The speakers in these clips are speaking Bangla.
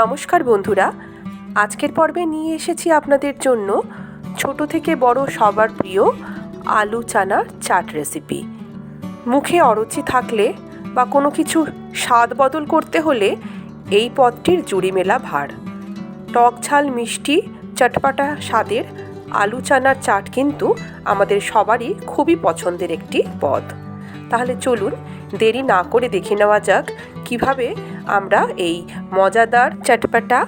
নমস্কার বন্ধুরা। আজকের পর্বে নিয়ে এসেছি আপনাদের জন্য ছোট থেকে বড় সবার প্রিয় আলু চানার চাট রেসিপি মুখে অরুচি থাকলে বা কোনো কিছু স্বাদ বদল করতে হলে এই পদটির জুড়ি মেলা ভার। টক ঝাল মিষ্টি, চটপাটা স্বাদের আলু চানার চাট কিন্তু আমাদের সবারই খুবই পছন্দের একটি পদ। তাহলে চলুন দেরি না করে দেখে নেওয়া যাক কীভাবে আমরা এই মজাদার চটপাটা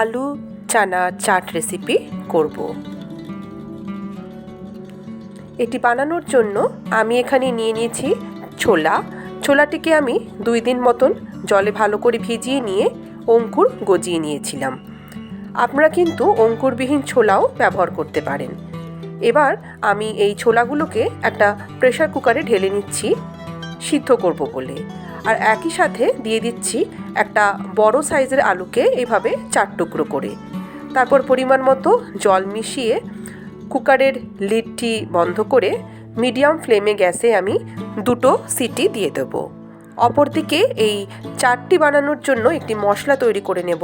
আলু চানা চাট রেসিপি করব। এটি বানানোর জন্য আমি এখানে নিয়ে নিয়েছি ছোলা। ছোলাটিকে আমি দুই দিন মতন জলে ভালো করে ভিজিয়ে নিয়ে অঙ্কুর গজিয়ে নিয়েছিলাম। আপনারা কিন্তু অঙ্কুরবিহীন ছোলাও ব্যবহার করতে পারেন। এবার আমি এই ছোলাগুলোকে একটা প্রেশার কুকারে ঢেলে নিচ্ছি। সিদ্ধ করব বলে। আর একই সাথে দিয়ে দিচ্ছি একটা বড় সাইজের আলুকে এভাবে চার টুকরো করে। তারপর পরিমাণ মতো জল মিশিয়ে কুকারের লিডটি বন্ধ করে মিডিয়াম ফ্লেমে গ্যাসে আমি দুটো সিটি দিয়ে দেবো। অপরদিকে এই চাটটি বানানোর জন্য একটি মশলা তৈরি করে নেব।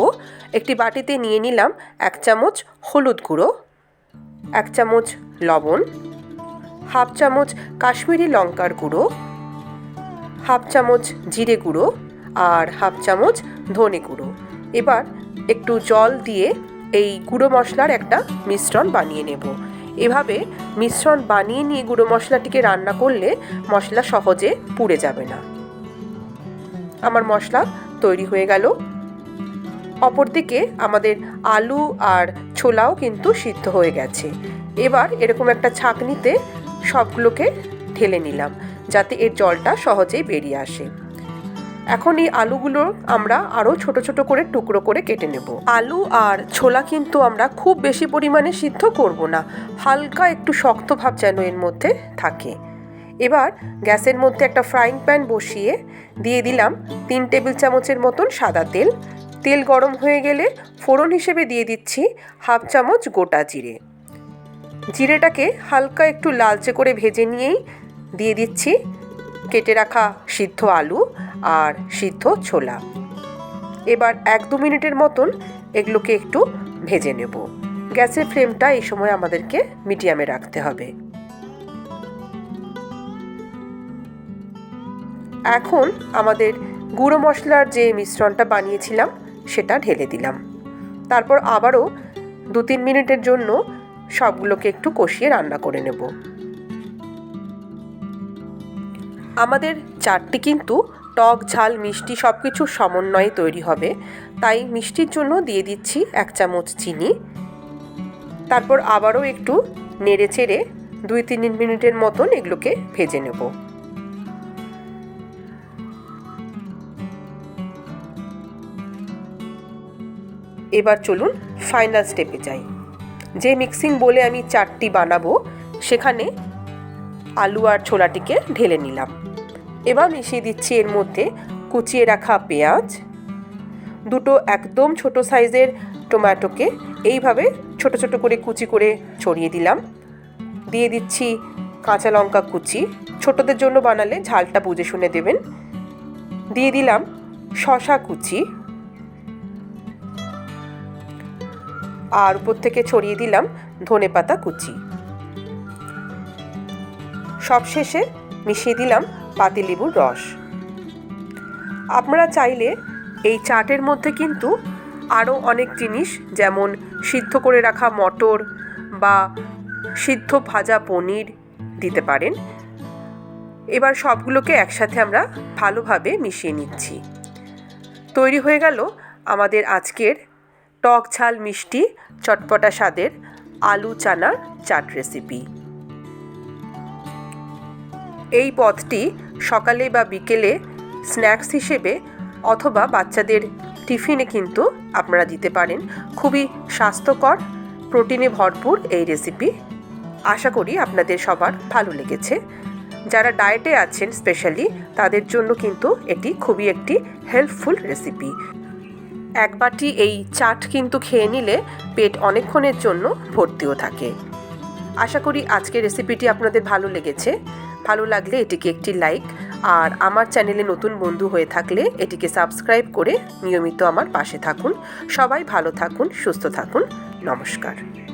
একটি বাটিতে নিয়ে নিলাম এক চামচ হলুদ গুঁড়ো, এক চামচ লবণ, হাফ চামচ কাশ্মীরি লঙ্কার গুঁড়ো হাফ চামচ জিরে গুঁড়ো আর হাফ চামচ ধনে গুঁড়ো। এবার একটু জল দিয়ে এই গুঁড়ো মশলার একটা মিশ্রণ বানিয়ে নেব। এভাবে মিশ্রণ বানিয়ে নিয়ে গুঁড়ো মশলাটিকে রান্না করলে মশলা সহজে পুড়ে যাবে না। আমার মশলা তৈরি হয়ে গেল। অপরদিকে আমাদের আলু আর ছোলাও কিন্তু সিদ্ধ হয়ে গেছে। এবার এরকম একটা ছাঁকনিতে সবগুলোকে ঢেলে নিলাম। যাতে এর জলটা সহজেই বেরিয়ে আসে। এখন এই আলুগুলো আমরা আরও ছোট ছোট করে টুকরো করে কেটে নেব। আলু আর ছোলা কিন্তু আমরা খুব বেশি পরিমাণে সিদ্ধ করব না। হালকা একটু শক্ত ভাব যেন এর মধ্যে থাকে। এবার গ্যাসের মধ্যে একটা ফ্রাইং প্যান বসিয়ে দিয়ে দিলাম তিন টেবিল চামচের মতন সাদা তেল। তেল গরম হয়ে গেলে ফোড়ন হিসেবে দিয়ে দিচ্ছি হাফ চামচ গোটা জিরে। জিরেটাকে হালকা একটু লালচে করে ভেজে নিয়েই দিয়ে দিচ্ছি। কেটে রাখা সিদ্ধ আলু আর সিদ্ধ ছোলা। এবার এক দু মিনিটের মতন এগুলোকে একটু ভেজে নেব। গ্যাসের ফ্লেমটা এই সময় আমাদেরকে মিডিয়ামে রাখতে হবে। এখন আমাদের গুঁড়ো মশলার যে মিশ্রণটা বানিয়েছিলাম, সেটা ঢেলে দিলাম। তারপর আবারও দু তিন মিনিটের জন্য সবগুলোকে একটু কষিয়ে রান্না করে নেব। আমাদের চাটটি কিন্তু টক, ঝাল, মিষ্টি সব কিছুর সমন্বয়ে তৈরি হবে। তাই মিষ্টির জন্য দিয়ে দিচ্ছি এক চামচ চিনি। তারপর আবারও একটু নেড়ে চেড়ে দুই তিন মিনিটের মতন এগুলোকে ভেজে নেব। এবার চলুন ফাইনাল স্টেপে যাই। যে মিক্সিং বলে আমি চাটটি বানাবো, সেখানে আলু আর ছোলাটিকে ঢেলে নিলাম। এবার মিশিয়ে দিচ্ছি এর মধ্যে কুচিয়ে রাখা পেঁয়াজ। দুটো একদম ছোট সাইজের টমেটোকে এইভাবে ছোট ছোট করে কুচি করে ছড়িয়ে দিলাম। দিয়ে দিচ্ছি কাঁচা লঙ্কা কুচি। ছোটদের জন্য বানালে ঝালটা বুঝে শুনে দেবেন। দিয়ে দিলাম শশা কুচি। আর উপর থেকে ছড়িয়ে দিলাম ধনে পাতা কুচি। সবশেষে মিশিয়ে দিলাম পাতিলেবুর রস। আপনারা চাইলে এই চাটের মধ্যে কিন্তু আরও অনেক জিনিস, যেমন সিদ্ধ করে রাখা মটর বা সিদ্ধ ভাজা পনির দিতে পারেন। এবার সবগুলোকে একসাথে আমরা ভালোভাবে মিশিয়ে নিচ্ছি। তৈরি হয়ে গেল আমাদের আজকের টক ঝাল মিষ্টি চটপটা স্বাদের আলু চানার চাট রেসিপি এই পদটি সকালে বা বিকেলে স্ন্যাক্স হিসেবে অথবা বাচ্চাদের টিফিনে কিন্তু আপনারা দিতে পারেন। খুবই স্বাস্থ্যকর, প্রোটিনে ভরপুর এই রেসিপি আশা করি আপনাদের সবার ভালো লেগেছে। যারা ডায়েটে আছেন স্পেশালি তাদের জন্য কিন্তু এটি খুবই একটি হেল্পফুল রেসিপি এক বাটি এই চাট কিন্তু খেয়ে নিলে পেট অনেকক্ষণের জন্য ভর্তিও থাকে। আশা করি আজকের রেসিপিটি আপনাদের ভালো লেগেছে। ভালো লাগলে এটিকে একটি লাইক আর আমার চ্যানেলে নতুন বন্ধু হয়ে থাকলে এটিকে সাবস্ক্রাইব করে নিয়মিত আমার পাশে থাকুন। সবাই ভালো থাকুন, সুস্থ থাকুন। নমস্কার।